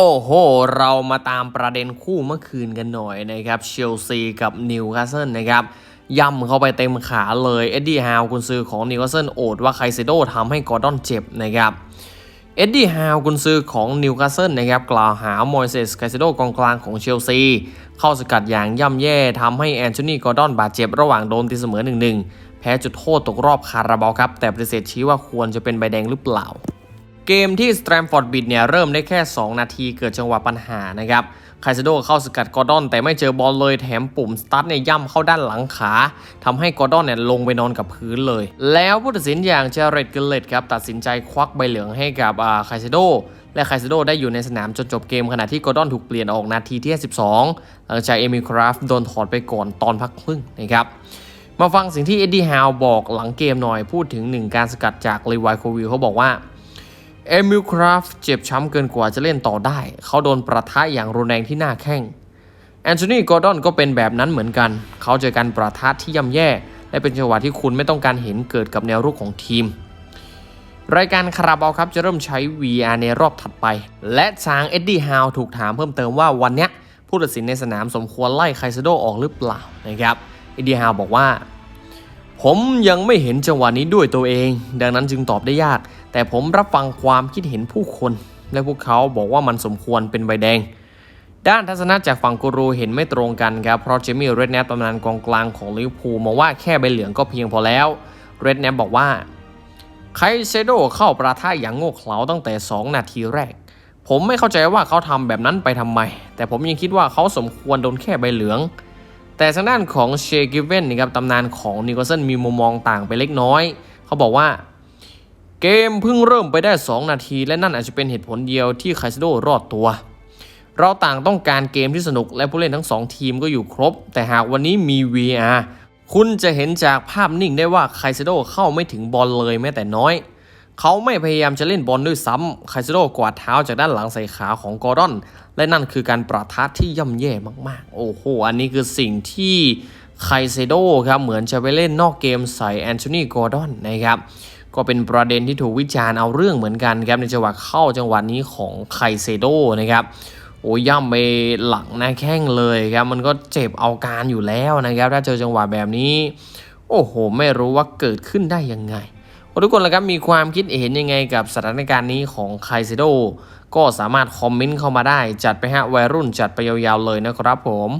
โอ้โห เรามาตามประเด็นคู่เมื่อคืนกันหน่อยนะครับเชลซีกับนิวคาสเซิลนะครับย่ำเข้าไปเต็มขาเลยเอ็ดดี้ฮาวกุนซือของนิวคาสเซิลโอดว่าไคเซโดทำให้กอร์ดอนเจ็บนะครับเอ็ดดี้ฮาวกุนซือของนิวคาสเซิลนะครับกล่าวหามอยเซสไคเซโดกองกลางของเชลซี เข้าสกัดอย่างย่ำแย่ทำให้แอนโทนีกอร์ดอนบาดเจ็บระหว่างโดนตีเสมอ1-1แพ้จุดโทษตกรอบคาราบาลครับแต่ปฏิเสธชี้ว่าควรจะเป็นใบแดงหรือเปล่า เกมที่สแตรมฟอร์ดบิดเนี่ยเริ่มได้แค่ 2 นาทีเกิดจังหวะปัญหานะครับไคซโดเข้าสกัดกอร์ดอน แต่ไม่เจอบอลเลยแถมปุ่มสตาร์ทเนี่ยย่ำเข้าด้านหลังขาทำให้กอร์ดอนเนี่ยลงไปนอนกับพื้นเลย แล้วผู้ตัดสินอย่างเจเรตเกเลตครับตัดสินใจควักใบเหลืองให้กับไคซโดและไคซโดได้อยู่ในสนามจนจบเกมขณะที่กอร์ดอนถูกเปลี่ยนออกนาทีที่ 12 หลังจากเอมิลคราฟโดนถอดไปก่อนตอนพักครึ่งนะครับมาฟังสิ่งที่เอ็ดดี้ฮาวบอกหลังเกมหน่อยพูดถึงหนึ่งการสกัดจากเลวายโควิลเขาบอกว่า เอมิลคราฟเจ็บช้ำเกินกว่าจะเล่นต่อได้ เขาโดนประทะอย่างรุนแรงที่หน้าแข้งแอนโทนีกอร์ดอนก็เป็นแบบนั้นเหมือนกัน เขาเจอการประทะที่ย่ำแย่ และเป็นจังหวะที่คุณไม่ต้องการเห็นเกิดกับแนวรุกของทีม รายการคาราบาวครับจะเริ่มใช้ VR ในรอบถัดไป และทางเอ็ดดี้ฮาวถูกถามเพิ่มเติมว่าวันนี้ผู้ตัดสินในสนามสมควรไล่ไคซโดออกหรือเปล่านะครับเอ็ดดี้ฮาวบอกว่า ผมยังไม่เห็นจังหวะนี้ด้วยตัวเอง ดังนั้นจึงตอบได้ยาก แต่ผมรับฟังความคิดเห็นผู้คน และพวกเขาบอกว่ามันสมควรเป็นใบแดง ด้านทัศนะจากฝั่งกูรูเห็นไม่ตรงกันครับ เพราะเจมี่เรดแนปตำนานกองกลางของลิเวอร์พูลมองว่าแค่ใบเหลืองก็เพียงพอแล้วเรดแนปบอกว่าไคเซโดเข้าประท่าอย่างโง่เขลาตั้งแต่ 2 นาทีแรก ผมไม่เข้าใจว่าเขาทำแบบนั้นไปทำไม แต่ผมยังคิดว่าเขาสมควรโดนแค่ใบเหลืองแต่ทางด้านของเชกิเวนนะครับตำนานของนิโคลสันมีมุมมองต่างไปเล็กน้อย เขาบอกว่า เกมเพิ่งเริ่มไปได้ 2 นาที และนั่นอาจจะเป็นเหตุผลเดียวที่ไคซโดรอดตัว เราต่างต้องการเกมที่สนุกและผู้เล่นทั้ง 2 ทีมก็อยู่ครบ แต่หากวันนี้มี VR คุณจะเห็นจากภาพนิ่งได้ว่าไคซโดเข้าไม่ถึงบอลเลยแม้แต่น้อย เขาไม่พยายามจะเล่นบอลด้วยซ้ำไคซโดกวาดเท้าจากด้านหลังใส่ขาของกอร์ดอน และนั่นคือการประทัดที่ย่ำแย่มากๆ โอ้โห อันนี้คือสิ่งที่ไคเซโดครับเหมือนจะไปเล่นนอกเกมใส่แอนโทนีกอร์ดอนนะครับ ก็เป็นประเด็นที่ถูกวิจารณ์เอาเรื่องเหมือนกันครับในจังหวะเข้าจังหวะนี้ของไคเซโดนะครับโอ้ยย่ำไปหลังหน้าแข้งเลยครับมันก็เจ็บเอาการอยู่แล้วนะครับถ้าเจอจังหวะแบบนี้ โอ้โห ไม่รู้ว่าเกิดขึ้นได้ยังไงทุกคนละครับมีความคิดเห็นยังไงกับสถานการณ์นี้ของไคเซโดก็สามารถคอมเมนต์เข้ามาได้ จัดไปฮะวัยรุ่นจัดไปยาวๆเลยนะครับผม